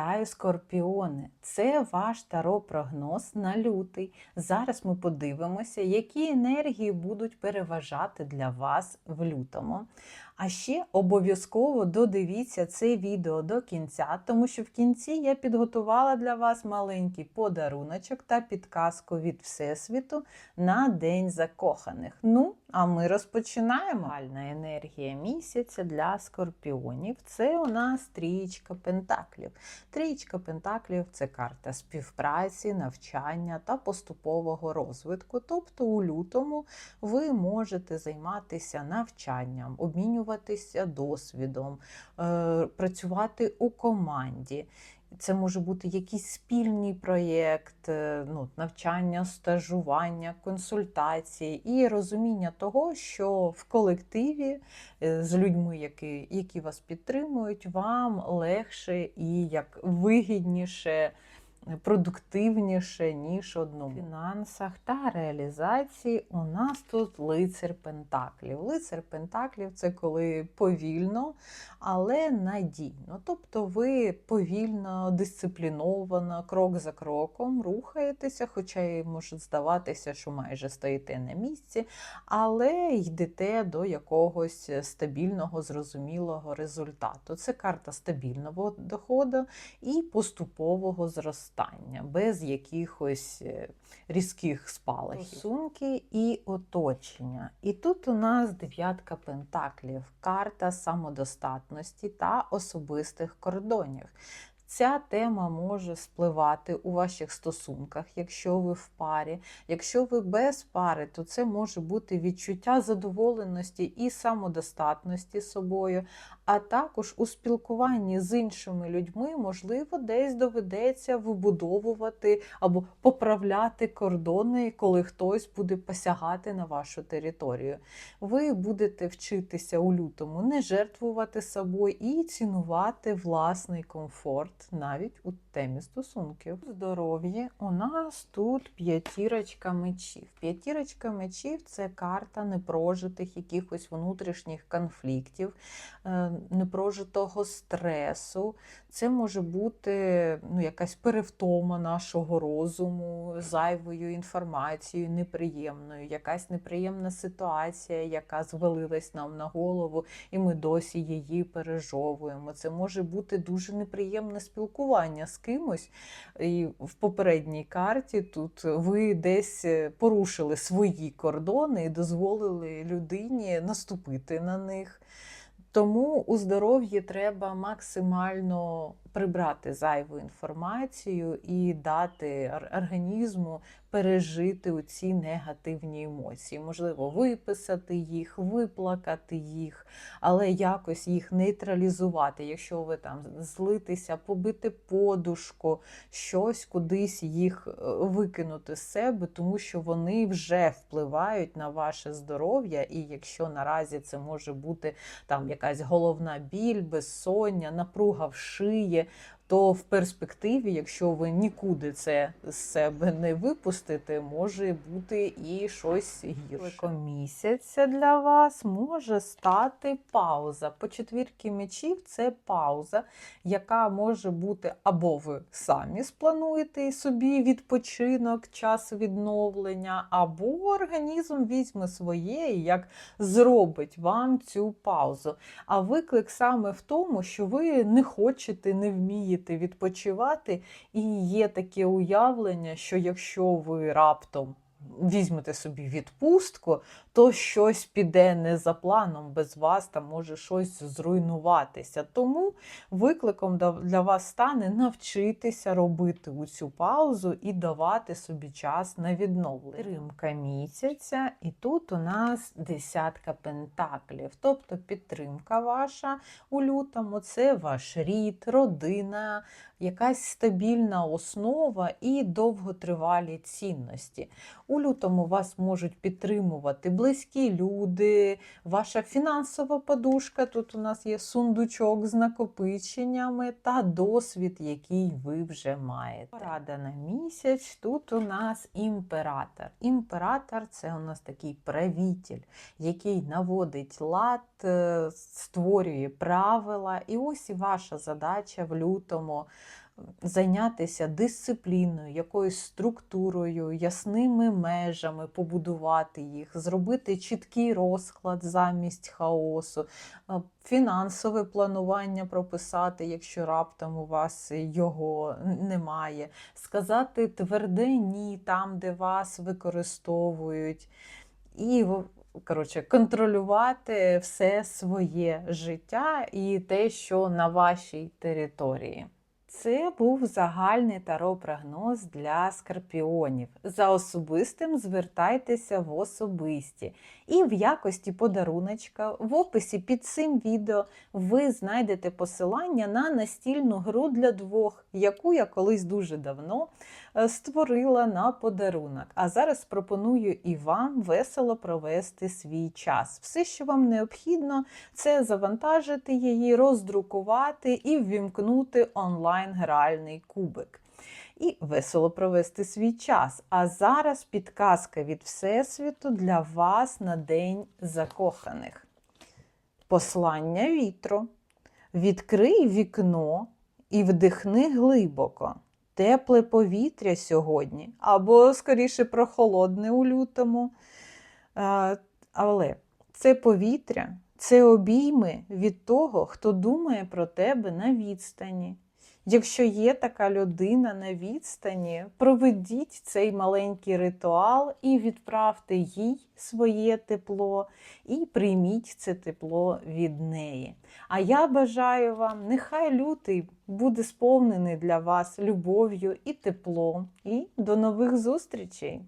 Вітаю, скорпіони! Це ваш таро-прогноз на лютий. Зараз ми подивимося, які енергії будуть переважати для вас в лютому. А ще обов'язково додивіться це відео до кінця, тому що в кінці я підготувала для вас маленький подаруночок та підказку від Всесвіту на День закоханих. Ну, а ми розпочинаємо. Гальна енергія місяця для скорпіонів. Це у нас трієчка пентаклів. Трієчка пентаклів це карта співпраці, навчання та поступового розвитку. Тобто у лютому ви можете займатися навчанням, обмінюватися досвідом, е, працювати у команді. Це може бути якийсь спільний проєкт, е, ну, навчання, стажування, консультації і розуміння того, що в колективі е, з людьми, які, які вас підтримують, вам легше і як вигідніше. Продуктивніше, ніж одному. В фінансах та реалізації у нас тут лицар Пентаклів. Лицар Пентаклів це коли повільно, але надійно. Тобто ви повільно, дисципліновано, крок за кроком рухаєтеся, хоча і може здаватися, що майже стоїте на місці, але йдете до якогось стабільного, зрозумілого результату. Це карта стабільного доходу і поступового зростання, без якихось е, різких спалахів. Стосунки і оточення. І тут у нас дев'ятка пентаклів, карта самодостатності та особистих кордонів. Ця тема може спливати у ваших стосунках, якщо ви в парі. Якщо ви без пари, то це може бути відчуття задоволеності і самодостатності собою, а також у спілкуванні з іншими людьми, можливо, десь доведеться вибудовувати або поправляти кордони, коли хтось буде посягати на вашу територію. Ви будете вчитися у лютому не жертвувати собою і цінувати власний комфорт навіть у темі стосунків. У здоров'ї у нас тут п'ятірочка мечів. П'ятірочка мечів це карта непрожитих якихось внутрішніх конфліктів, е, непрожитого стресу. Це може бути ну, якась перевтома нашого розуму, зайвою інформацією, неприємною, якась неприємна ситуація, яка звалилась нам на голову, і ми досі її пережовуємо. Це може бути дуже неприємне спілкування з кимось. І в попередній карті тут ви десь порушили свої кордони і дозволили людині наступити на них. Тому у здоров'ї треба максимально прибрати зайву інформацію і дати організму пережити ці негативні емоції. Можливо, виписати їх, виплакати їх, але якось їх нейтралізувати. Якщо ви там злитися, побити подушку, щось кудись їх е, викинути з себе, тому що вони вже впливають на ваше здоров'я, і якщо наразі це може бути там якась головна біль, безсоння, напруга в шиї, то в перспективі, якщо ви нікуди це з себе не випустите, може бути і щось гірше. Місяця для вас може стати пауза. По четвірки мечів це пауза, яка може бути або ви самі сплануєте собі відпочинок, час відновлення, або організм візьме своє як зробить вам цю паузу. А виклик саме в тому, що ви не хочете, не вмієте відпочивати, і є таке уявлення, що якщо ви раптом візьмете собі відпустку, то щось піде не за планом, без вас там може щось зруйнуватися. Тому викликом для вас стане навчитися робити у цю паузу і давати собі час на відновлення. Підтримка місяця, і тут у нас десятка пентаклів, тобто підтримка ваша у лютому це ваш рід, родина, якась стабільна основа і довготривалі цінності. У лютому вас можуть підтримувати близькі люди, ваша фінансова подушка. Тут у нас є сундучок з накопиченнями та досвід, який ви вже маєте. Порада на місяць. Тут у нас імператор. Імператор це у нас такий правитель, який наводить лад, е, створює правила. І ось і ваша задача в лютому зайнятися дисципліною, якоюсь структурою, ясними межами, побудувати їх, зробити чіткий розклад замість хаосу, е, фінансове планування прописати, якщо раптом у вас його немає, сказати тверде ні там, де вас використовують. І коротше, контролювати все своє життя і те, що на вашій території. Це був загальний таро-прогноз для скорпіонів. За особистим звертайтеся в особисті. І в якості подаруночка в описі під цим відео ви знайдете посилання на настільну гру для двох, яку я колись дуже давно е, створила на подарунок. А зараз пропоную і вам весело провести свій час. Все, що вам необхідно, це завантажити її, роздрукувати і ввімкнути онлайн гральний кубик. І весело провести свій час. А зараз підказка від Всесвіту для вас на День закоханих. Послання вітру. Відкрий вікно і вдихни глибоко. Тепле повітря сьогодні, або, скоріше, прохолодне у лютому. Але це повітря, це обійми від того, хто думає про тебе на відстані. Якщо є така людина на відстані, проведіть цей маленький ритуал і відправте їй своє тепло, і прийміть це тепло від неї. А я бажаю вам, нехай лютий буде сповнений для вас любов'ю і теплом. І до нових зустрічей!